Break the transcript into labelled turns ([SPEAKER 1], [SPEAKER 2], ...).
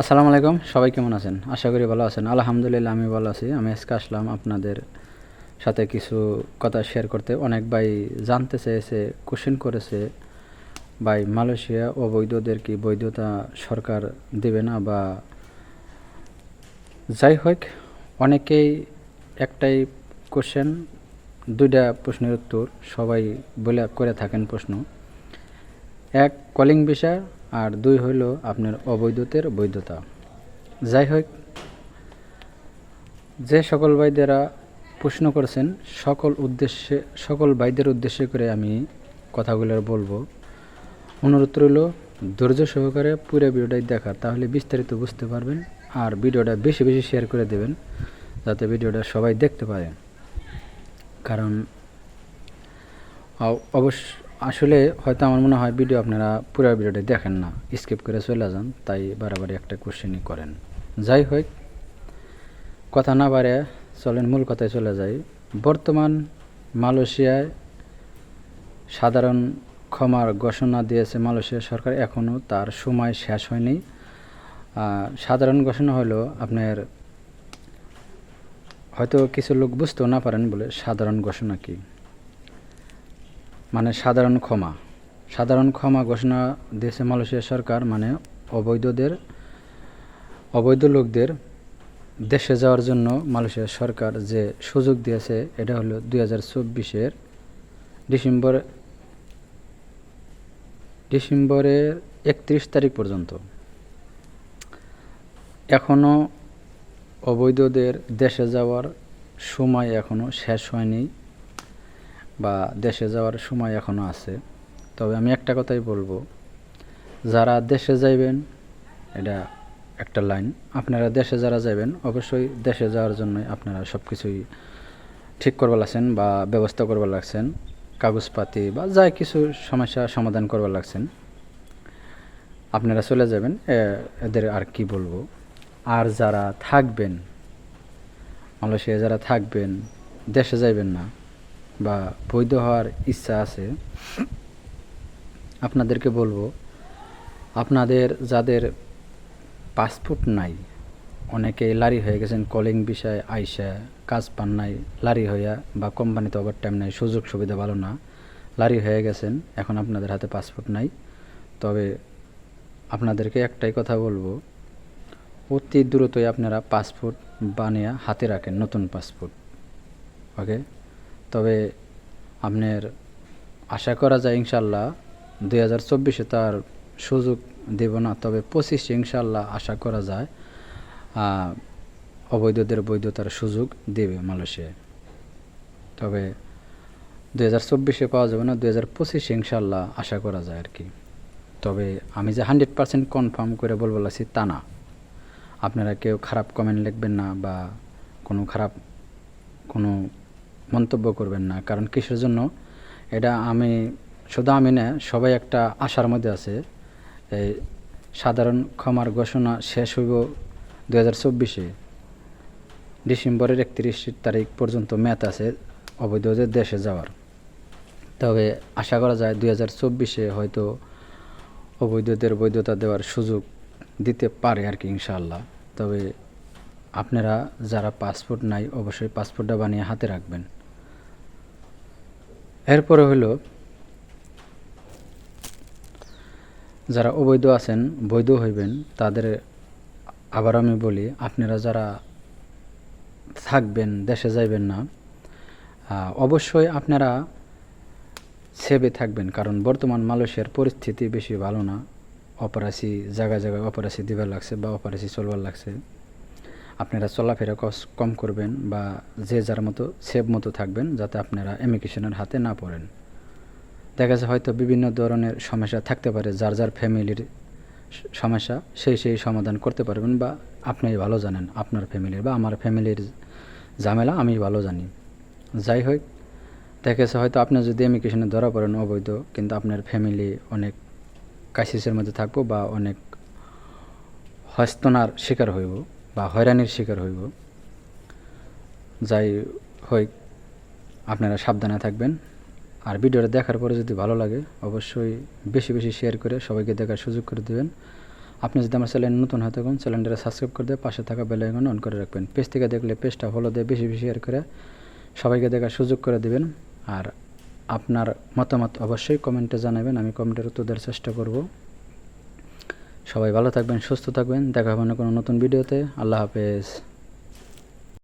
[SPEAKER 1] আসসালামু আলাইকুম, সবাই কেমন আছেন? আশা করি ভালো আছেন। আলহামদুলিল্লাহ, আমি ভালো আছি। আমি আজকে আসলাম আপনাদের সাথে কিছু কথা শেয়ার করতে। অনেক ভাই জানতে চেয়েছে কোশ্চেন করেছে। ভাই, মালয়েশিয়া অবৈধদের কি বৈধতা সরকার দেবে না বা যাই হোক, অনেকেই একটাই কোশ্চেন দুইটা প্রশ্নের উত্তর সবাই বলে, করে থাকেন প্রশ্ন। এক, কলিং বিষয় আর দুই হইল আপনার অবৈধতের বৈধতা। যাই হোক, যে সকল ভাইদেরা প্রশ্ন করেছেন, সকল উদ্দেশ্যে, সকল ভাইদের উদ্দেশ্যে করে আমি কথাগুলো বলব। অনুরোধ রইল, ধৈর্য সহকারে পুরো ভিডিওটাই দেখা তাহলে বিস্তারিত বুঝতে পারবেন আর ভিডিওটা বেশি বেশি শেয়ার করে দেবেন, যাতে ভিডিওটা সবাই দেখতে পারে কারণ অবশ্য আসলে হয়তো আমার মনে হয় ভিডিও আপনারা পুরো ভিডিওটা দেখেন না স্কিপ করে চলে যান, তাই বারবার একটা কোশ্চেনই করেন। যাই হোক, কথা না বাড়ে, চলেন মূল কথায় চলে যাই। বর্তমান মালয়েশিয়ায় সাধারণ ক্ষমার ঘোষণা দিয়েছে মালয়েশিয়া সরকার এখনও তার সময় শেষ হয়নি। সাধারণ ঘোষণা হলো আপনার হয়তো কিছু লোক বুঝতেও না পারেন বলে সাধারণ ঘোষণা কি? মানে সাধারণ ক্ষমা। সাধারণ ক্ষমা ঘোষণা দিয়েছে মালয়েশিয়া সরকার মানে অবৈধদের, অবৈধ লোকদের দেশে যাওয়ার জন্য মালয়েশিয়া সরকার যে সুযোগ দিয়েছে, এটা হলো দুই হাজার চব্বিশের ডিসেম্বর, ডিসেম্বরের একত্রিশ তারিখ পর্যন্ত। এখনও অবৈধদের দেশে যাওয়ার সময় এখনও শেষ হয়নি। বা দেশে যাওয়ার সময় এখনও আছে। তবে আমি একটা কথাই বলব, যারা দেশে যাইবেন, এটা একটা লাইন, আপনারা দেশে যারা যাবেন অবশ্যই দেশে যাওয়ার জন্য আপনারা সব কিছুই ঠিক করবার লাগছেন বা ব্যবস্থা করবার লাগছেন, কাগজপাতি বা যা কিছু সমস্যা সমাধান করবার লাগছেন। আপনারা চলে যাবেন এদের আর কি বলব? আর যারা থাকবেন মালয়েশিয়া যারা থাকবেন, দেশে যাইবেন না। বা বৈধ হওয়ার ইচ্ছা আছে, আপনাদেরকে বলব, আপনাদের যাদের পাসপোর্ট নাই, অনেকে লারি হয়ে গেছেন কলিং বিষয়ে আইসা কাজ পান নাই, লারি হইয়া বা কোম্পানিতে ওভার টাইম নাই, সুযোগ সুবিধা ভালো না, লারি হয়ে গেছেন, এখন আপনাদের হাতে পাসপোর্ট নাই। তবে আপনাদেরকে একটাই কথা বলব, অতি দ্রুতই আপনারা পাসপোর্ট বানিয়ে হাতে রাখেন নতুন পাসপোর্ট ওকে তবে আপনার আশা করা যায় ইনশাল্লাহ দুই হাজার চব্বিশে তার সুযোগ দেব না, তবে পঁচিশে ইনশাল্লাহ আশা করা যায় অবৈধদের বৈধতার সুযোগ দেবে মালয়েশিয়ায়। তবে দুই হাজার চব্বিশে পাওয়া যাবে না, দুই হাজার পঁচিশে ইনশাল্লাহ আশা করা যায় আর কি। তবে আমি যে হান্ড্রেড পার্সেন্ট কনফার্ম করে বলব লাগছি তা না। আপনারা কেউ খারাপ কমেন্ট লিখবেন না বা কোনো খারাপ কোনো মন্তব্য করবেন না, কারণ কিসের জন্য? এটা আমি, শুধু আমি না, সবাই একটা আশার মধ্যে আছে। এই সাধারণ ক্ষমার ঘোষণা শেষ হইব দু হাজার চব্বিশে। ডিসেম্বরের একত্রিশ তারিখ পর্যন্ত ম্যাথ আছে অবৈধদের দেশে যাওয়ার। তবে আশা করা যায় দুই হাজার চব্বিশে হয়তো অবৈধদের বৈধতা দেওয়ার সুযোগ দিতে পারে আর কি, ইনশাআল্লাহ। তবে আপনারা যারা পাসপোর্ট নাই, অবশ্যই পাসপোর্টটা বানিয়ে হাতে রাখবেন। এরপরে হলো, যারা অবৈধ আছেন, বৈধ হইবেন, তাদের আবার আমি বলি, আপনারা যারা থাকবেন, দেশে যাইবেন না অবশ্যই আপনারা সেভে থাকবেন, কারণ বর্তমান মালয়েশিয়ার পরিস্থিতি বেশি ভালো না। অপরাসি জায়গায় জায়গায় অপরাসি দিবার লাগছে বা অপরাসি চলবার লাগছে। আপনারা চলাফেরা কম করবেন বা যে যার মতো সেভ মতো থাকবেন যাতে আপনারা ইমিগ্রেশনের হাতে না পড়েন। দেখা যাচ্ছে হয়তো বিভিন্ন ধরনের সমস্যা থাকতে পারে, যার যার ফ্যামিলির সমস্যা সেই সেই সমাধান করতে পারবেন বা আপনি ভালো জানেন, আপনার ফ্যামিলির বা আমার ফ্যামিলির ঝামেলা আমি ভালো জানি। যাই হোক, দেখা হয়তো আপনি যদি ইমিগ্রেশনে ধরা পড়েন অবৈধ, কিন্তু আপনার ফ্যামিলি অনেক ক্রাইসিসের মধ্যে থাকব বা অনেক হস্তনার শিকার হইব। বা হয়রানির শিকার হইব, যাই হোক, আপনারা সাবধানে থাকবেন। আর ভিডিওটা দেখার পরে যদি ভালো লাগে, অবশ্যই বেশি বেশি শেয়ার করে সবাইকে দেখার সুযোগ করে দেবেন। আপনি যদি আমার চ্যানেল নতুন হয়ে থাকুন, চ্যানেলটা সাবস্ক্রাইব করে দিয়ে পাশে থাকা বেল আইকন অন করে রাখবেন। পেজ থেকে দেখলে পেজটা ফলো দিয়ে বেশি বেশি শেয়ার করে সবাইকে দেখার সুযোগ করে দিবেন। আর আপনার মতামত অবশ্যই কমেন্টে জানাবেন, আমি কমেন্টের উত্তর দেওয়ার চেষ্টা করব। সবাই ভালো থাকবেন সুস্থ থাকবেন দেখা হবে না কোনো নতুন ভিডিওতে। আল্লাহ হাফেজ।